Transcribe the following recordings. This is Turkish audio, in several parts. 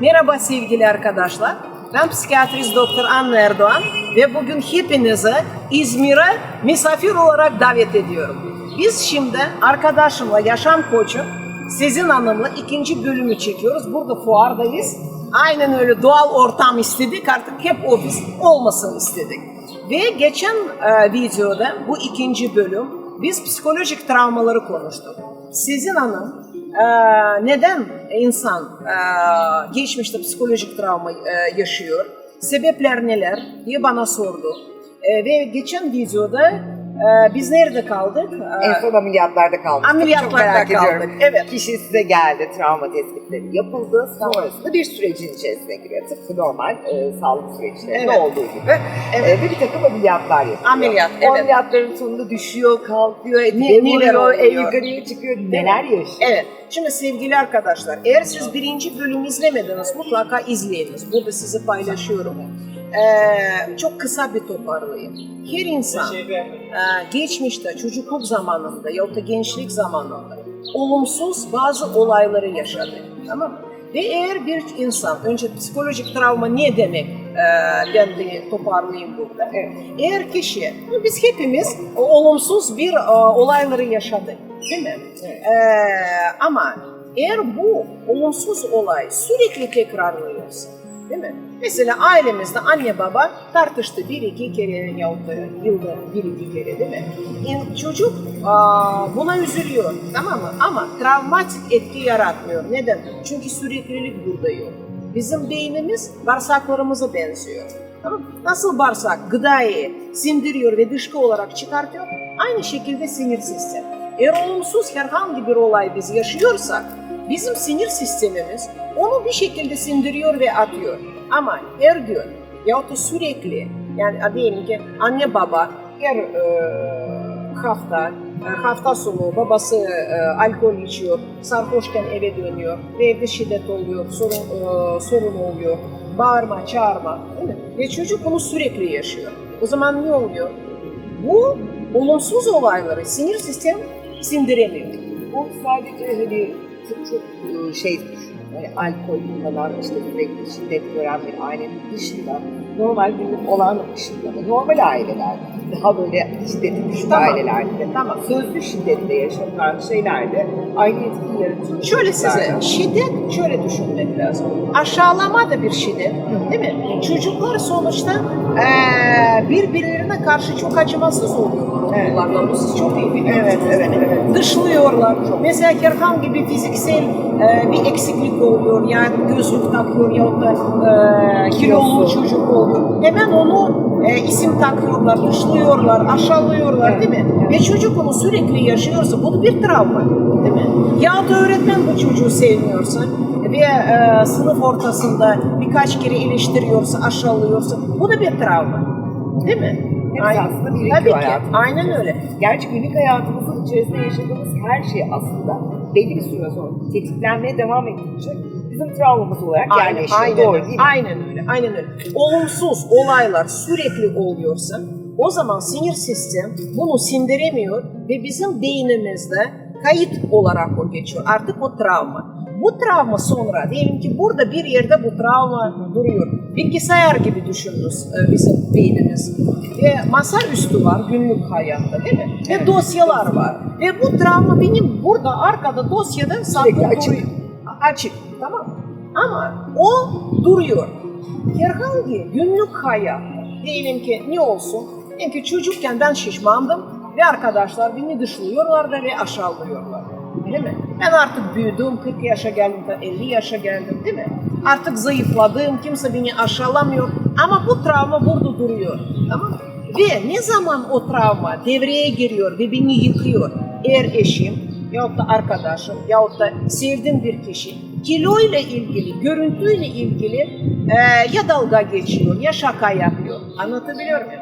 Merhaba sevgili arkadaşlar. Ben psikiyatrist doktor Anna Erdoğan ve bugün hepinizi İzmir'e misafir olarak davet ediyorum. Biz şimdi arkadaşımla, yaşam koçu Sezin Hanım'la ikinci bölümü çekiyoruz. Burada fuardayız. Aynen öyle doğal ortam istedik artık hep ofis olmasın istedik. Ve geçen e, videoda bu ikinci bölüm biz psikolojik travmaları konuştuk. Sezin Hanım neden insan e, geçmişte psikolojik travma e, yaşıyor, sebepler neler diye bana sordu. E, ve geçen videoda e, biz nerede kaldık? E, En son ameliyatlarda kaldık. Ameliyatlarda Çok merak kaldık, ediyorum. evet. Kişi size geldi, travma tespitleri yapıldı. Sonrasında bir sürecin içerisine giriyor. Tıpkı normal e, sağlık süreçlerinde Evet. olduğu gibi. Evet. E, ve bir takım ameliyatlar yapılıyor. Ameliyat, O evet. ameliyatların sonunda düşüyor, kalkıyor, Ne- ne, neler vuruyor, el oluyor? yukarıya çıkıyor. Neler yaşıyor? Evet. Şimdi sevgili arkadaşlar, eğer siz birinci bölümü izlemediniz mutlaka izleyiniz. Burada sizi paylaşıyorum. Ee, çok kısa bir toparlayayım. Her insan e, geçmişte, çocukluk zamanında ya da gençlik zamanında olumsuz bazı olayları yaşadı. Tamam mı? Ve eğer bir insan, önce psikolojik travma ne demek e, ben de toparlayayım burada. Evet. Eğer kişi, biz hepimiz olumsuz bir e, olayları yaşadık değil mi? Evet. Ee, ama eğer bu olumsuz olay sürekli tekrarlanıyorsa, değil mi? Mesela ailemizde anne baba tartıştı bir iki kere yahut da yılda bir iki kere değil mi? İn- Çocuk aa, buna üzülüyor tamam mı? Ama travmatik etki yaratmıyor. Neden? Çünkü süreklilik burada yok. Bizim beynimiz bağırsaklarımıza benziyor. Tamam? Nasıl bağırsak gıdayı sindiriyor ve dışkı olarak çıkartıyor, aynı şekilde sinir sistemi. Eğer olumsuz herhangi bir olay biz yaşıyorsak, bizim sinir sistemimiz onu bir şekilde sindiriyor ve atıyor. Ama her gün yahut da sürekli, yani diyelim ki anne baba her e, hafta, e, hafta sonu babası e, alkol içiyor, sarhoşken eve dönüyor ve evde şiddet oluyor, sorun, e, sorun oluyor, bağırma, çağırma değil mi? Ve çocuk bunu sürekli yaşıyor. O zaman ne oluyor? Bu olumsuz olayları sinir sistem sindiremiyor. Bu sadece hani çok çok e, şey. Yani alkol kullanan, işte sürekli şiddet gören bir ailenin dışında normal günlük olan dışında normal ailelerde daha böyle şiddeti düşük Tamam. ailelerde Tamam. sözlü şiddetle yaşanan şeylerde aynı etkiyi yaratıyor. Şöyle size, şiddet şöyle düşünmek lazım. Aşağılama da bir şiddet, değil mi? Çocuklar sonuçta birbirlerine karşı çok acımasız oluyor. Evet. Bu siz çok iyi biliyorsunuz. Evet, evet, evet. Dışlıyorlar. Mesela herhangi bir fiziksel eee, bir eksiklik oluyor. Yani gözlük takıyor ya da eee kilolu çocuk oluyor. Hemen onu eee, isim takıyorlar, dışlıyorlar, aşağılıyorlar değil mi? Ve çocuk bunu sürekli yaşıyorsa bu da bir travma. Değil mi? Ya da öğretmen bu çocuğu sevmiyorsa ve e, sınıf ortasında birkaç kere eleştiriyorsa, aşağılıyorsa bu da bir travma. Değil mi? Hepsi aslında birikiyor Tabii ki. hayatımızda. Aynen öyle. Gerçi günlük hayatımızın içerisinde yaşadığımız her şey aslında belli bir süre sonra tetiklenmeye devam edince bizim travmamız olarak Aynen, yerleşiyor. aynen, Doğru değil mi? aynen öyle. Aynen öyle. Olumsuz olaylar sürekli oluyorsa o zaman sinir sistem bunu sindiremiyor ve bizim beynimizde kayıt olarak o geçiyor. Artık o travma. Bu travma sonra diyelim ki burada bir yerde bu travma duruyor. Bilgisayar gibi düşününüz e, bizim beynimiz. Ve masa üstü var günlük hayatta değil mi? Ve dosyalar var. Ve bu travma benim burada arkada dosyada saklı açık. Açık. Tamam? Ama o duruyor. Herhangi günlük hayatta diyelim ki ne olsun? Diyelim ki çocukken ben şişmandım ve arkadaşlar beni dışlıyorlardı ve aşağılıyorlar. Değil mi? Ben artık büyüdüm, 40 yaşa geldim, 50 yaşa geldim değil mi? Artık zayıfladım, kimse beni aşağılamıyor. Ama bu travma burada duruyor. Tamam mı? Ve ne zaman o travma devreye giriyor ve beni yıkıyor? Eğer eşim yahut da arkadaşım yahut da sevdiğim bir kişi kilo ile ilgili, görüntüyle ilgili e, ya dalga geçiyor ya şaka yapıyor. Anlatabiliyor muyum?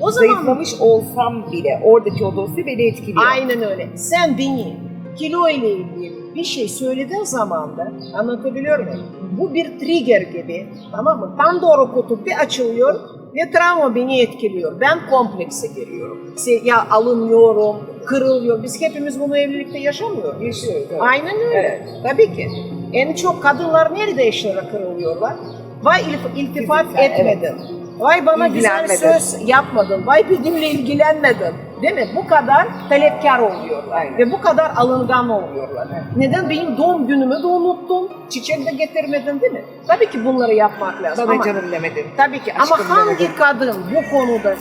O zaman Zayıflamış olsam bile oradaki o dosya beni etkiliyor. aynen öyle. Sen beni kilo ile ilgili bir şey söylediğin zaman da anlatabiliyor muyum? Bu bir trigger gibi tamam mı? Tam doğru kutu bir açılıyor ve travma beni etkiliyor. Ben komplekse giriyorum. Ya alınıyorum, kırılıyor. Biz hepimiz bunu evlilikte yaşamıyoruz. Yaşıyoruz. evet. Aynen öyle. Evet. Tabii ki. En çok kadınlar nerede eşlere kırılıyorlar? Vay il- iltifat etmedin. Vay bana güzel söz yapmadın. Vay benimle ilgilenmedin. Değil mi? Bu kadar talepkar oluyorlar. Aynen. Ve bu kadar alıngan oluyorlar. Neden benim doğum günümü de unuttun? Çiçek de getirmedin değil mi? Tabii ki bunları yapmak lazım. Bana ama, canım demedin. Tabii ki Aşkım ama hangi demedin. kadın bu konuda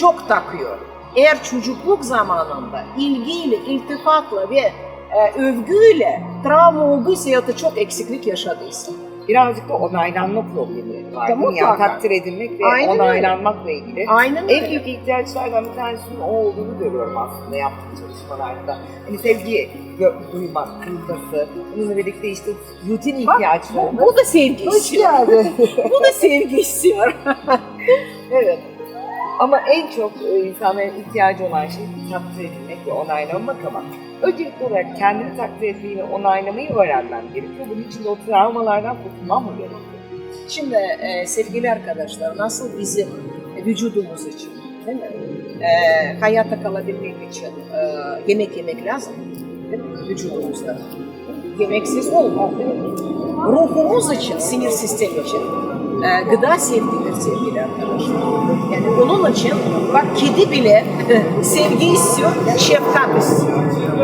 çok takıyor? Eğer çocukluk zamanında ilgiyle, iltifatla ve e, övgüyle travma olduysa ya da çok eksiklik yaşadıysa. Birazcık da onaylanma problemi var. Ya? Yani mutlaka. takdir edilmek ve Aynen öyle. onaylanmakla ilgili. Aynen En öyle. büyük ihtiyaçlardan bir tanesinin o olduğunu görüyorum aslında yaptığım çalışmalarda. Hani sevgi duymak, duyması, bununla birlikte işte rutin Bak, ihtiyaçlarını. Bu, bu da sevgi geldin. bu da sevgi istiyor. evet. Ama en çok e, insanların ihtiyacı olan şey takdir edilmek ve onaylanmak ama öncelikli olarak kendini takdir etmeyi ve onaylamayı öğrenmem gerekiyor. Bunun için de o travmalardan kurtulmam mı gerekiyor? Şimdi e, sevgili arkadaşlar nasıl bizim vücudumuz için değil mi? E, hayatta kalabilmek için e, yemek yemek lazım değil mi? vücudumuzda. Yemeksiz olmaz değil mi? Ruhumuz için, sinir sistemi için e, gıda sevgidir sevgili arkadaşlar. Yani onun için bak kedi bile sevgi istiyor, şefkat istiyor.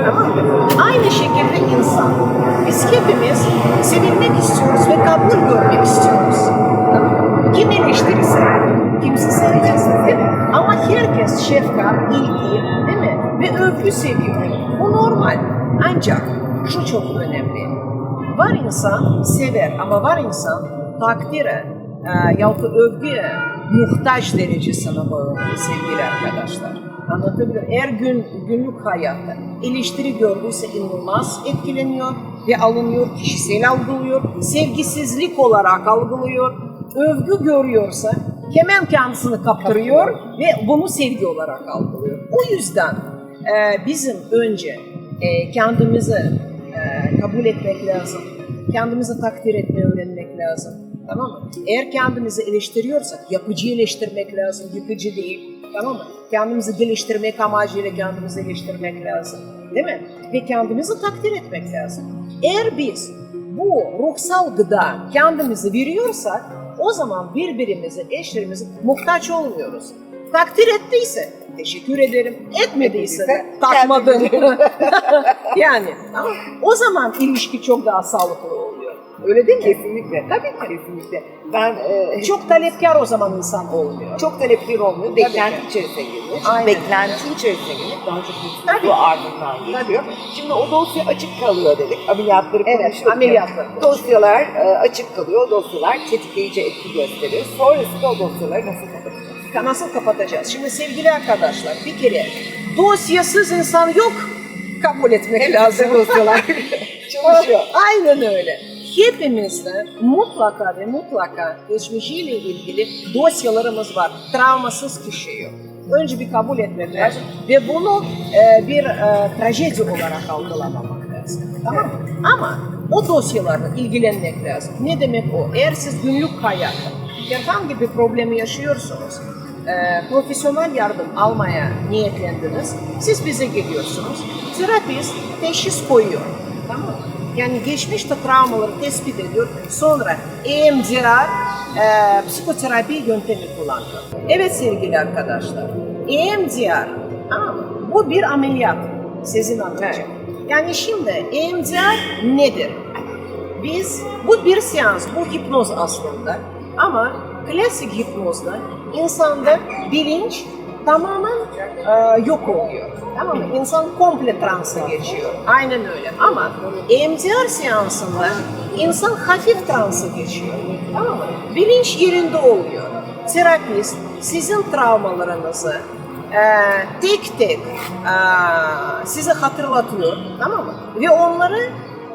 Tamam mı? Aynı şekilde insan. Biz hepimiz sevilmek istiyoruz ve kabul görmek istiyoruz. Kim eleştirirse kimse sevmez değil mi? Ama herkes şefkat, ilgi değil mi? Ve övgü seviyor. Bu normal. Ancak şu çok önemli. Var insan sever ama var insan takdire e, yahut övgüye muhtaç derecesine bağlı sevgili arkadaşlar. Anlatabiliyor? Eğer gün, günlük hayatta eleştiri gördüyse inanılmaz etkileniyor ve alınıyor, kişisel algılıyor, sevgisizlik olarak algılıyor, övgü görüyorsa hemen kendisini kaptırıyor ve bunu sevgi olarak algılıyor. O yüzden e, bizim önce e, kendimizi e, kabul etmek lazım. Kendimizi takdir etmeyi öğrenmek lazım. Tamam mı? Eğer kendimizi eleştiriyorsak yapıcı eleştirmek lazım, yıkıcı değil. Tamam mı? Kendimizi geliştirmek amacıyla kendimizi eleştirmek lazım. Değil mi? Ve kendimizi takdir etmek lazım. Eğer biz bu ruhsal gıda kendimizi veriyorsak o zaman birbirimize, eşlerimize muhtaç olmuyoruz. Takdir ettiyse teşekkür ederim. Etmediyse de kendini- yani ama o zaman ilişki çok daha sağlıklı oluyor. Öyle değil mi? Kesinlikle. Tabii ki kesinlikle. Ben e, Çok talepkar o zaman insan olmuyor. çok talepkar olmuyor. Beklenti içerisine giriyor. Çünkü Aynen. beklenti içerisine girmek daha çok Tabii. mutsuzluğu ardından getiriyor. Şimdi o dosya açık kalıyor dedik. Ameliyatları Evet, konuşuyorduk. ameliyatları konuşuyorduk. Dosyalar e, açık kalıyor. O Dosyalar tetikleyici etki gösteriyor. Sonrasında o dosyaları nasıl kapatacağız? Nasıl kapatacağız? Şimdi sevgili arkadaşlar bir kere dosyasız insan yok. Kabul etmek lazım. dosyalar çalışıyor. Aynen öyle. Hepimizde mutlaka ve mutlaka geçmişiyle ilgili dosyalarımız var. Travmasız kişi yok. Önce bir kabul etmek lazım ve bunu e, bir e, trajedi olarak algılamamak lazım. Tamam mı? Ama o dosyalarla ilgilenmek lazım. Ne demek o? Eğer siz günlük hayatta herhangi bir problemi yaşıyorsunuz, e, profesyonel yardım almaya niyetlendiniz, siz bize geliyorsunuz. Terapist teşhis koyuyor. Yani geçmişte travmaları tespit ediyor. Sonra EMDR e, psikoterapi yöntemi kullanıyor. Evet sevgili arkadaşlar. EMDR tamam mı? bu bir ameliyat. Sizin anlayacak. Yani şimdi EMDR nedir? Biz, bu bir seans, bu hipnoz aslında. Ama klasik hipnozda insanda bilinç tamamen e, yok oluyor. Tamam mı? İnsan komple transa geçiyor. Aynen öyle. Ama EMDR seansında insan hafif transa geçiyor. Tamam mı? Bilinç yerinde oluyor. Terapist sizin travmalarınızı e, tek tek e, size hatırlatıyor. Tamam mı? Ve onları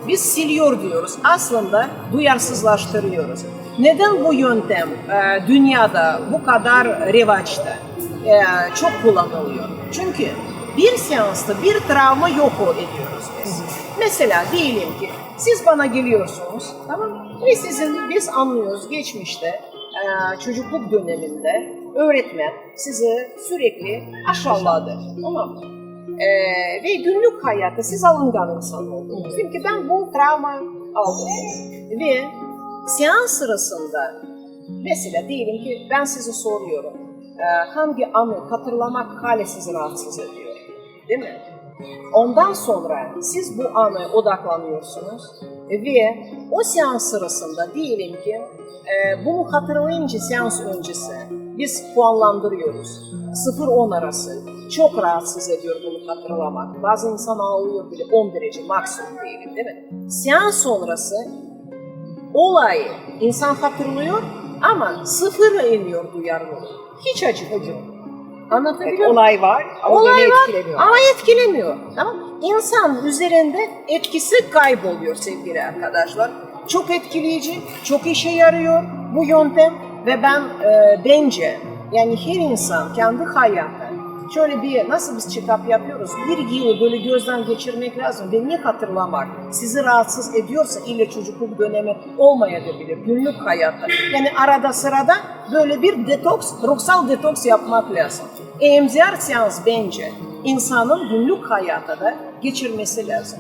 biz siliyor diyoruz. Aslında duyarsızlaştırıyoruz. Neden bu yöntem e, dünyada bu kadar revaçta, e, çok kullanılıyor? Çünkü bir seansta bir travma yok ediyoruz biz. Mesela diyelim ki siz bana geliyorsunuz, tamam? Ve sizin biz anlıyoruz geçmişte e, çocukluk döneminde öğretmen sizi sürekli aşağıladı. Tamam mı? Ee, ve günlük hayatta siz alıngan insan oldunuz. Dedim ki ben bu travma aldınız. Ve seans sırasında mesela diyelim ki ben size soruyorum. E, hangi anı hatırlamak hali sizi rahatsız ediyor? Değil mi? Ondan sonra siz bu ana odaklanıyorsunuz ve o seans sırasında diyelim ki e, bunu hatırlayınca seans öncesi biz puanlandırıyoruz. 0-10 arası. Çok rahatsız ediyor bunu hatırlamak. Bazı insan ağlıyor bile 10 derece maksimum diyelim değil mi? Seans sonrası olayı insan hatırlıyor ama sıfıra iniyor duyarlılık. Hiç acımıyor. Anlatabiliyor Evet, olay var ama Olay beni var etkilemiyor. ama etkilemiyor. Tamam? İnsan üzerinde etkisi kayboluyor sevgili arkadaşlar. Çok etkileyici, çok işe yarıyor bu yöntem ve ben e, bence yani her insan kendi hayatı şöyle bir nasıl biz check-up yapıyoruz bir yılı böyle gözden geçirmek lazım ne hatırlamak sizi rahatsız ediyorsa ille çocukluk dönemi olmayabilir günlük hayatta. Yani arada sırada böyle bir detoks, ruhsal detoks yapmak lazım. EMDR seans bence insanın günlük hayatta da geçirmesi lazım.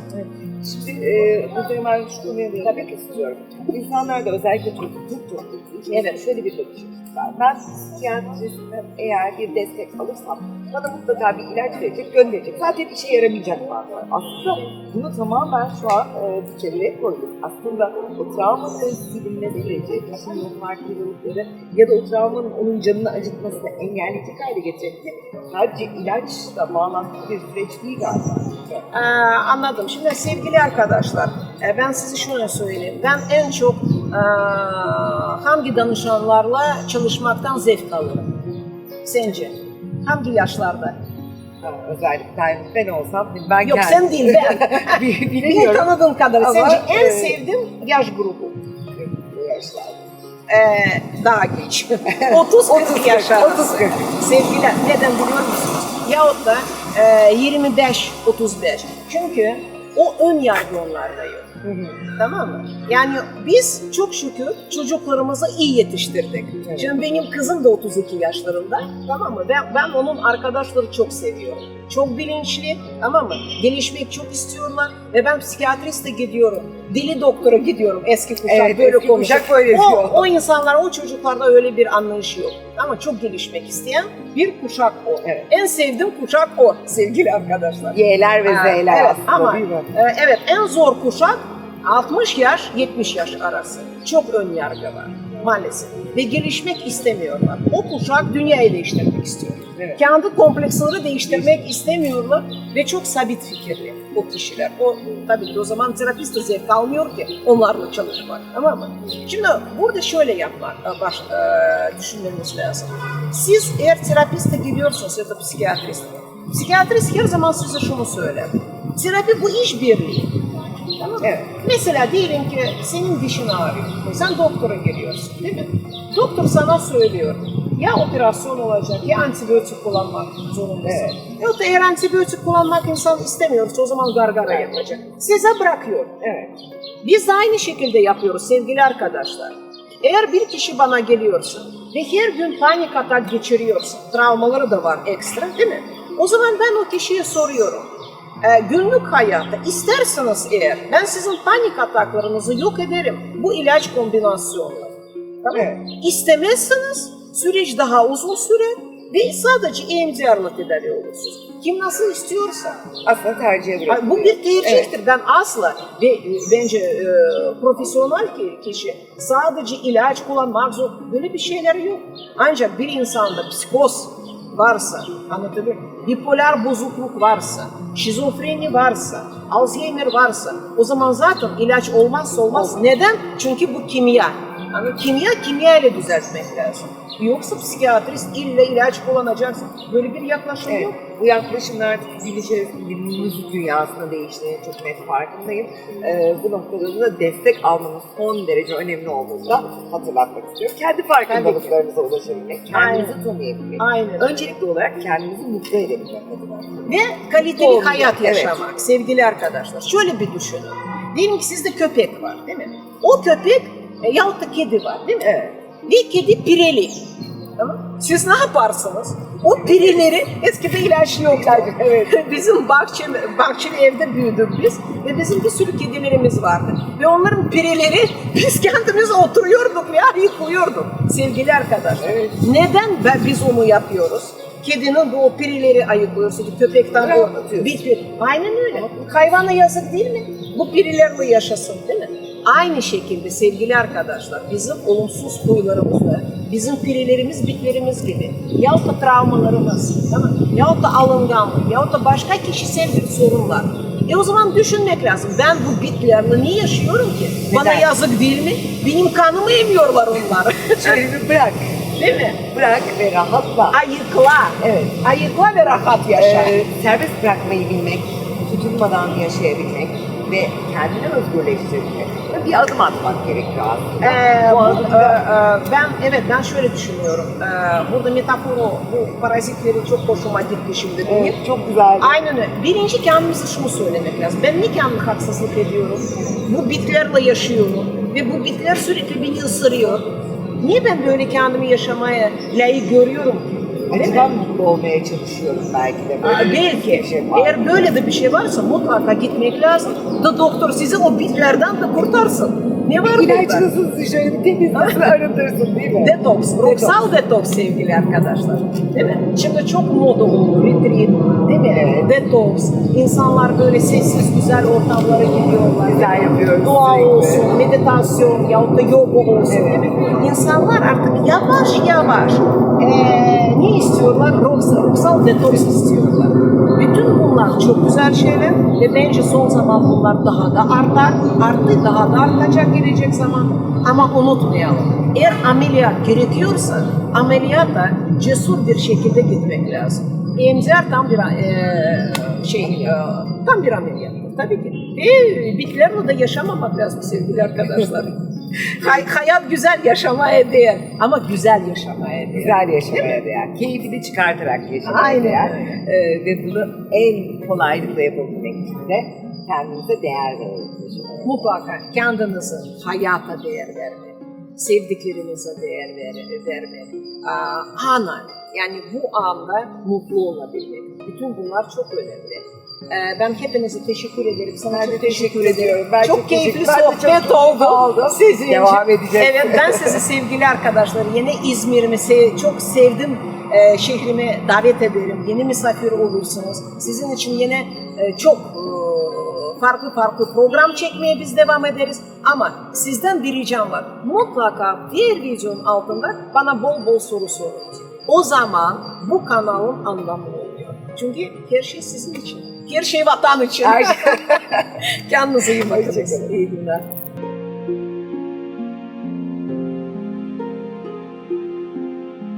Şimdi e, burada hemen şu konuya değinmek istiyorum. İnsanlar da özellikle çocukluk çocukluk için Evet. şöyle bir bakış var. Ben psikiyatristten eğer bir destek alırsam bana mutlaka bir ilaç verecek, gönderecek. Zaten işe yaramayacak bazen. Aslında bunu tamamen şu an e, çevreye koyduk. Aslında o travmanın silinmesiyle, kişinin o ya da o travmanın onun canını acıtmasını engelleyecek hale getirecek. Sadece ilaçla bağlantılı bir süreç değil galiba. Ee, anladım. Şimdi sevgili arkadaşlar, e, ben size şunu söyleyeyim. Ben en çok e, hangi danışanlarla çalışmaktan zevk alırım? Sence? Hangi yaşlarda? Özellikle ben, olsam ben Yok kendim- sen değil ben. Bi- Beni kadarıyla. Ama, Sence en e, sevdiğim yaş grubu? yaşlar. Ee, daha geç. 30-40 yaş arası. 30-40. Sevgiler neden biliyor musunuz? Yahut da e, 25-35. Çünkü o ön yargı onlarda yok. Tamam mı? Yani biz çok şükür çocuklarımızı iyi yetiştirdik. Evet. Şimdi benim kızım da 32 yaşlarında. Tamam mı? Ben, ben onun arkadaşları çok seviyorum. Çok bilinçli, tamam mı? Gelişmek çok istiyorlar ve ben psikiyatriste gidiyorum. Deli doktora gidiyorum eski kuşak Evet, böyle eski konuşuyor. kuşak böyle o, diyor. o insanlar, o çocuklarda öyle bir anlayış yok. Ama çok gelişmek isteyen bir kuşak o. Evet. En sevdiğim kuşak o sevgili arkadaşlar. Y'ler ve Z'ler evet, aslında ama e, evet en zor kuşak 60 yaş 70 yaş arası. Çok ön yargı var maalesef. Ve gelişmek istemiyorlar. O kuşak dünyayı değiştirmek istiyor. Evet. Kendi kompleksleri değiştirmek istemiyorlar ve çok sabit fikirli o kişiler. O tabii ki o zaman terapist de zevk almıyor ki onlarla çalışmak. Tamam mı? Şimdi burada şöyle yapmak, e, baş, e, düşünmemiz lazım. Siz eğer terapiste gidiyorsanız ya da psikiyatrist, psikiyatrist her zaman size şunu söyler. Terapi bu iş birliği. Tamam mı? Evet. Mesela diyelim ki senin dişin ağrıyor. Sen doktora geliyorsun değil mi? Doktor sana söylüyor. Ya operasyon olacak ya antibiyotik kullanmak zorundasın. Evet. Yok da eğer antibiyotik kullanmak insan istemiyorsa o zaman gargara yapacak. Size bırakıyor. Evet. Biz de aynı şekilde yapıyoruz sevgili arkadaşlar. Eğer bir kişi bana geliyorsa ve her gün panik atak geçiriyorsa, travmaları da var ekstra değil mi? O zaman ben o kişiye soruyorum. Ee, günlük hayatta isterseniz eğer ben sizin panik ataklarınızı yok ederim bu ilaç kombinasyonla. Tamam? Evet. İstemezseniz süreç daha uzun sürer ve sadece EMDR'la tedavi olursunuz. Kim nasıl istiyorsa. Aslında Ay, bırakılıyor. Bu bir tercihtir. Evet. Ben asla ve e, bence e, profesyonel ki kişi sadece ilaç kullanmak zor. Böyle bir şeyleri yok. Ancak bir insanda psikoz varsa, anlatabiliyor muyum? Bipolar bozukluk varsa, şizofreni varsa, Alzheimer varsa o zaman zaten ilaç olmazsa olmaz. Neden? Çünkü bu kimya. Yani kimya kimya ile düzeltmek lazım. Yoksa psikiyatrist ille ilaç kullanacaksın. Böyle bir yaklaşım Evet, yok. bu yaklaşımın artık içerisinde müzik dünyasında değiştiğini çok net farkındayım. Ee, bu noktada da destek almanın son derece önemli olduğunu da hatırlatmak istiyorum. Kendi farkındalıklarınıza ulaşabilmek, kendinizi Aynen. tanıyabilmek. Aynen. Öncelikli olarak kendinizi mutlu edebilmek adına. Ve kaliteli Doğru. hayat Evet. yaşamak sevgili arkadaşlar. Şöyle bir düşünün. Diyelim ki sizde köpek var değil mi? O köpek e, yahut da kedi var değil mi? Evet. Ve kedi pireli. Tamam Siz ne yaparsınız? O pirileri eskide ilaç yoktu. evet. Bizim bahçe, bahçeli evde büyüdük biz ve bizim bir sürü kedilerimiz vardı. Ve onların pirileri biz kendimiz oturuyorduk ve yıkıyorduk sevgili arkadaşlar. Evet. Neden ben, biz onu yapıyoruz? Kedinin bu pirileri ayıklıyorsun, köpekten o bir pir. Aynen öyle. Hayvana yazık değil mi? Bu pirilerle yaşasın değil mi? Aynı şekilde sevgili arkadaşlar bizim olumsuz huylarımızda bizim pirilerimiz bitlerimiz gibi yahut da travmalarımız mi? yahut da alınganlık yahut da başka kişisel bir sorunlar. E o zaman düşünmek lazım. Ben bu bitlerle niye yaşıyorum ki? Bana Neden? yazık değil mi? Benim kanımı emiyorlar onlar. Şöyle bir bırak. değil mi? Bırak ve rahatla. Ayıkla. Evet. Ayıkla ve rahat yaşa. Ee, serbest bırakmayı bilmek, tutunmadan yaşayabilmek ve kendini özgürleştirmek. Ve bir adım atmak gerekiyor aslında. Ee, Bu bu, e, e, ben evet ben şöyle düşünüyorum. Ee, burada metaforu bu parazitleri çok hoşuma gitti şimdi benim. Evet, çok güzel. Aynen öyle. Birinci kendimize şunu söylemek lazım. Ben niye kendime haksızlık ediyorum? Bu bitlerle yaşıyorum ve bu bitler sürekli beni ısırıyor. Niye ben böyle kendimi yaşamaya layık görüyorum ki? Acıdan mutlu olmaya çalışıyorum belki de. Aa, Böyle bir Belki. şey var. Eğer böyle de bir şey varsa mutlaka gitmek lazım. Da doktor sizi o bitlerden de kurtarsın. Ne var burada? İlaçlısın şöyle bir temiz nasıl arındırsın değil mi? Detoks, ruhsal detoks sevgili arkadaşlar. Değil mi? Şimdi çok moda oldu, retreat, değil mi? Evet. Detoks. İnsanlar böyle sessiz güzel ortamlara gidiyorlar. Güzel yapıyoruz Dua olsun, meditasyon yahut da yoga olsun Evet. değil mi? İnsanlar artık yavaş yavaş eee, ne istiyorlar? Ruhsal, ruhsal detoks istiyorlar. Bütün bunlar çok güzel şeyler ve bence son zaman bunlar daha da artar. Arttı daha da artacak gelecek zaman. Ama unutmayalım. Eğer ameliyat gerekiyorsa ameliyata cesur bir şekilde gitmek lazım. EMDR tam bir eee, şey eee, tam bir ameliyattır tabii ki. Ve bitkilerle de yaşamamak lazım sevgili arkadaşlar. Hay- hayat güzel yaşamaya değer ama güzel yaşamaya değer. Güzel yaşamaya değer. Keyfini çıkartarak yaşamaya Aynen değer. Ee, ve bunu en kolaylıkla yapabilmek için de kendinize değer yaşamaya. Mutlaka kendinize hayata değer verme, sevdiklerinize değer ver- verme, Aa, ana yani bu anda mutlu olabilmek. Bütün bunlar çok önemli. Ee, Ben hepinize teşekkür ederim. Sana Ben çok teşekkür ediyorum. Ben çok çok keyifli ben çok sohbet oldu. Sizin Devam edeceğiz. Evet ben sizi sevgili arkadaşlar yine İzmir'imi sev- çok sevdim. Ee, şehrime davet ederim. Yeni misafir olursunuz. Sizin için yine e, çok e, farklı farklı program çekmeye biz devam ederiz. Ama sizden bir ricam var. Mutlaka diğer videonun altında bana bol bol soru sorunuz. O zaman bu kanalın anlamı oluyor. Çünkü her şey sizin için. Her şey vatan için. Her şey- Kendinize iyi bakın. İyi günler.